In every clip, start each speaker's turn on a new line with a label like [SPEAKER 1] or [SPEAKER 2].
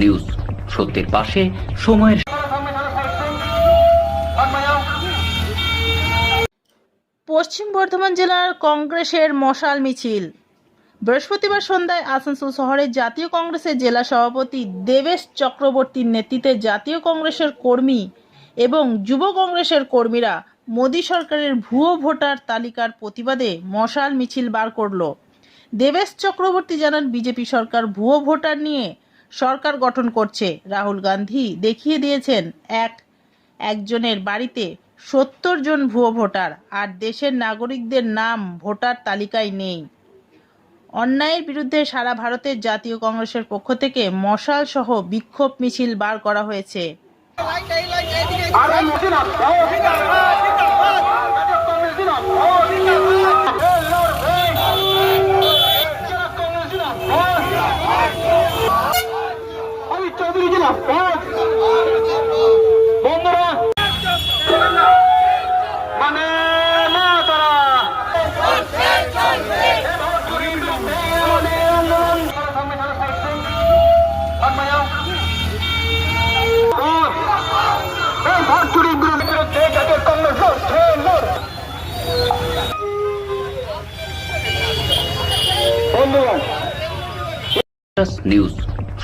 [SPEAKER 1] News সত্যের পাশে সময়ের
[SPEAKER 2] পশ্চিম বর্ধমান জেলার কংগ্রেসের মশাল মিছিল। বৃহস্পতিবার সন্ধ্যায় আসানসোল শহরের জাতীয় কংগ্রেসের জেলা সভাপতি দেবেশ চক্রবর্তীর নেতৃত্বে জাতীয় কংগ্রেসের কর্মী এবং যুব কংগ্রেসের কর্মীরা মোদী সরকারের ভুয়ো ভোটার তালিকার প্রতিবাদে মশাল মিছিল বার করল। দেবেশ চক্রবর্তী জানান, বিজেপি সরকার ভুয়ো ভোটার নিয়ে সরকার গঠন করছে রাহুল গান্ধী দেখিয়ে দিয়েছেন এক একজনের বাড়িতে সত্তর জন ভুয়ো ভোটার আর দেশের নাগরিকদের নাম ভোটার তালিকায় নেই অন্যায়ের বিরুদ্ধে সারা ভারতের জাতীয় কংগ্রেসের পক্ষ থেকে মশাল সহ বিক্ষোভ মিছিল বার করা হয়েছে
[SPEAKER 3] জেলা বন্ধুরা মানে না তারা চুরি বিরুদ্ধে জাতীয় কংগ্রেস লড়ছে।
[SPEAKER 1] News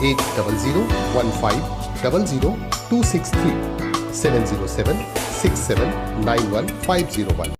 [SPEAKER 4] 80015 00263 707 6791501.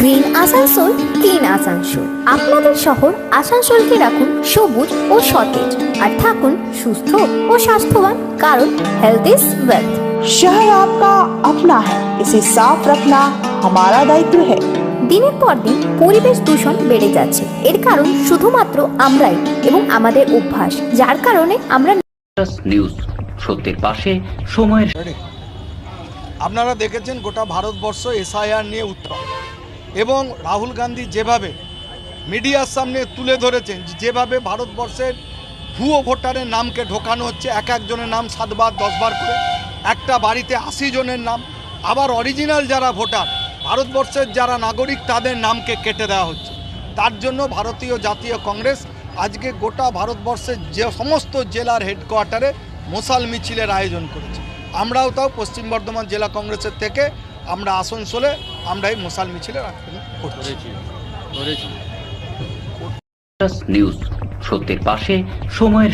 [SPEAKER 5] Green Asansol clean Asansol আপনাদের শহর আসানসোলকে রাখুন সবুজ ও সতেজ আর থাকুন সুস্থ ও স্বাস্থ্যবান কারণ হেলথ ইজ ওয়েলথ
[SPEAKER 6] शहर आपका अपना है इसे साफ रखना हमारा दायित्व है
[SPEAKER 5] দিনের পর দিন পরিবেশ দূষণ বেড়ে যাচ্ছে এর কারণ শুধুমাত্র আমরাই এবং আমাদের অভ্যাস যার কারণে আমরা
[SPEAKER 1] নিউজ সত্যের পাশে সময়ের
[SPEAKER 7] আপনারা দেখেছেন গোটা ভারতবর্ষ এসআইআর নিয়ে উত্তর এবং রাহুল গান্ধী যেভাবে মিডিয়ার সামনে তুলে ধরেছেন, যেভাবে ভারতবর্ষের ভুয়ো ভোটারের নামকে ঢোকানো হচ্ছে, এক একজনের নাম সাতবার, দশবার করে, একটা বাড়িতে আশি জনের নাম, আবার অরিজিনাল যারা ভোটার, ভারতবর্ষের যারা নাগরিক তাদের নামকে কেটে দেওয়া হচ্ছে। তার জন্য ভারতীয় জাতীয় কংগ্রেস আজকে গোটা ভারতবর্ষের যে সমস্ত জেলার হেডকোয়ার্টারে মশাল মিছিলের আয়োজন করেছে। আমরাও তাও পশ্চিম বর্ধমান জেলা কংগ্রেসের থেকে আমরা আসানসোলে আমরা এই মশাল মিছিলে
[SPEAKER 1] নিউজ সত্যের পাশে সময়ের